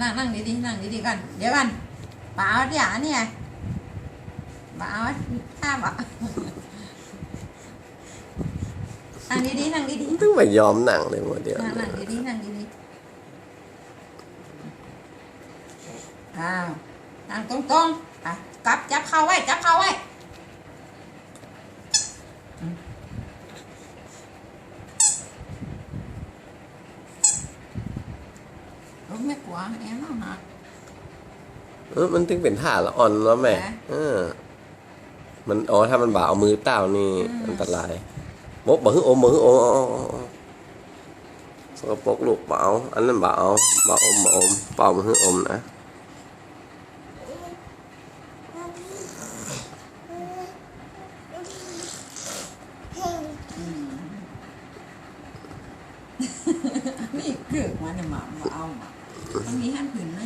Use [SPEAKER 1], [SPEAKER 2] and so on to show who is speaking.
[SPEAKER 1] นั่งนั่งดีๆนั่งดีๆกัน เดี๋ยวกันป่าเอาเดี๋ยวนี่ไงป่าเอาข้ามอะนั่งดีๆนั่งดีๆ
[SPEAKER 2] ต้องไปยอมหนังเลยหมดเดียว
[SPEAKER 1] นั่งนั่งดีๆนั่งดีๆอ้าว นั่งตรงๆอะกลับจับเข่าไว้ จับเข่าไว้อืมลูกไม่กลัวแอนเอาหนัก
[SPEAKER 2] เออมันถึงเป็นท่าละอ่อนแล้วแม่
[SPEAKER 1] นะ
[SPEAKER 2] เออ มันอ๋อถ้ามันบ่าเอามือเต้านี่
[SPEAKER 1] อืม
[SPEAKER 2] อันตรายบอกบอกให้โอมบอกให้โอมเอาเอาเอาเอาสกปรกลูกเปล่าอันนั้นบ่าเอาบ่าอมบ่าอมเปล่ามันให้อมนะ
[SPEAKER 1] นี่เกือกมาเนี่ยหมามาเอามามันมีหันผืนไหม